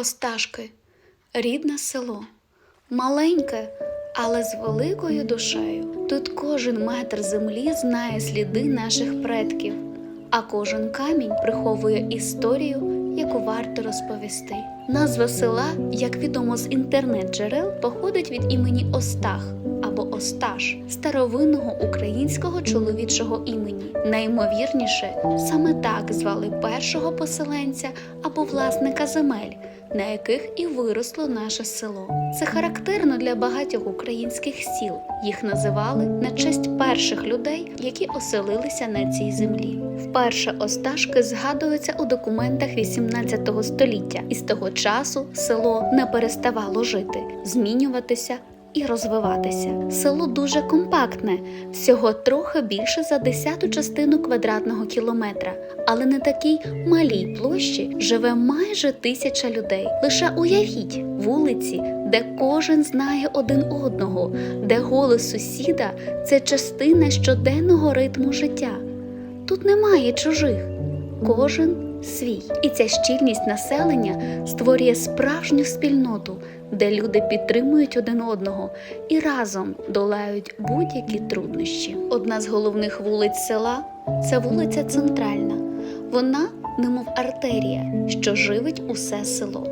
Осташки рідне село, маленьке, але з великою душею. Тут кожен метр землі знає сліди наших предків, а кожен камінь приховує історію, яку варто розповісти. Назва села, як відомо з інтернет-джерел, походить від імені Остах або Осташ, старовинного українського чоловічого імені. Наймовірніше, саме так звали першого поселенця або власника земель, на яких і виросло наше село. Це характерно для багатьох українських сіл. Їх називали на честь перших людей, які оселилися на цій землі. Вперше Осташки згадуються у документах 18 століття, і з того часу село не переставало жити, змінюватися і розвиватися. Село дуже компактне, всього трохи більше за десяту частину квадратного кілометра, але на такій малій площі живе майже тисяча людей. Лише уявіть вулиці, де кожен знає один одного, де голос сусіда це частина щоденного ритму життя. Тут немає чужих, кожен свій. І ця щільність населення створює справжню спільноту, де люди підтримують один одного і разом долають будь-які труднощі. Одна з головних вулиць села це вулиця Центральна. Вона, немов артерія, що живить усе село.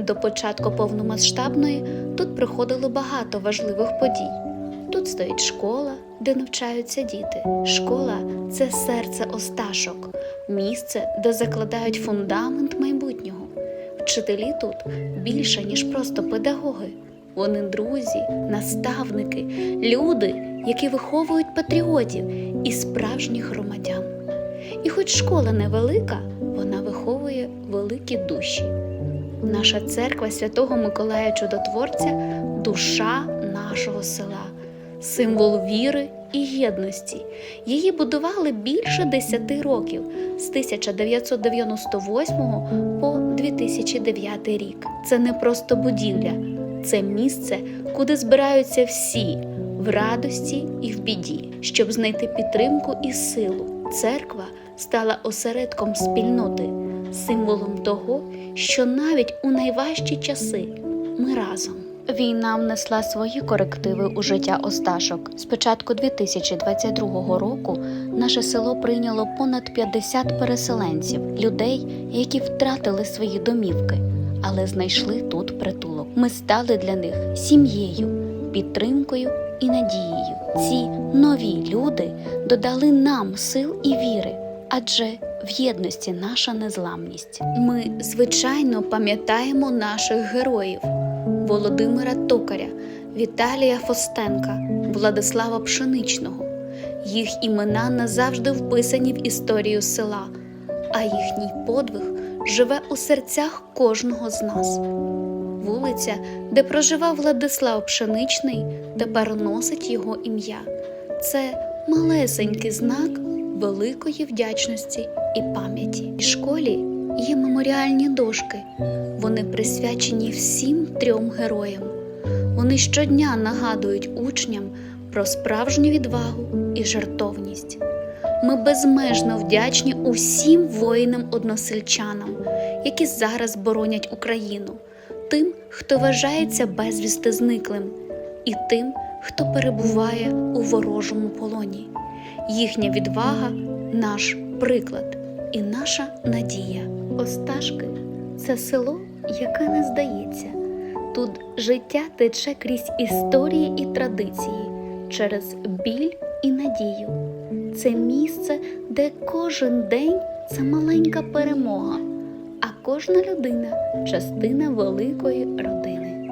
До початку повномасштабної тут приходило багато важливих подій. Тут стоїть школа, де навчаються діти. Школа це серце осташок, місце, де закладають фундамент майбутнього. Вчителі тут більше, ніж просто педагоги. Вони друзі, наставники, люди, які виховують патріотів і справжніх громадян. І хоч школа невелика, вона виховує великі душі. Наша церква Святого Миколая Чудотворця душа нашого села, символ віри і єдності. Її будували більше 10 років з 1998 по 2009 рік. Це не просто будівля, це місце, куди збираються всі в радості і в біді, щоб знайти підтримку і силу. Церква стала осередком спільноти, символом того, що навіть у найважчі часи ми разом. Війна внесла свої корективи у життя Осташок. З початку 2022 року наше село прийняло понад 50 переселенців, людей, які втратили свої домівки, але знайшли тут притулок. Ми стали для них сім'єю, підтримкою і надією. Ці нові люди додали нам сил і віри, адже в єдності наша незламність. Ми, звичайно, пам'ятаємо наших героїв. Володимира Токаря, Віталія Фостенка, Владислава Пшеничного. Їх імена назавжди вписані в історію села, а їхній подвиг живе у серцях кожного з нас. Вулиця, де проживав Владислав Пшеничний, тепер носить його ім'я. Це малесенький знак великої вдячності і пам'яті. В школі є меморіальні дошки. Вони присвячені всім трьом героям. Вони щодня нагадують учням про справжню відвагу і жертовність. Ми безмежно вдячні усім воїнам-односельчанам, які зараз боронять Україну, тим, хто вважається безвісти зниклим, і тим, хто перебуває у ворожому полоні. Їхня відвага наш приклад і наша надія. Осташки це село, яке не здається. Тут життя тече крізь історії і традиції, через біль і надію. Це місце, де кожен день це маленька перемога, а кожна людина частина великої родини.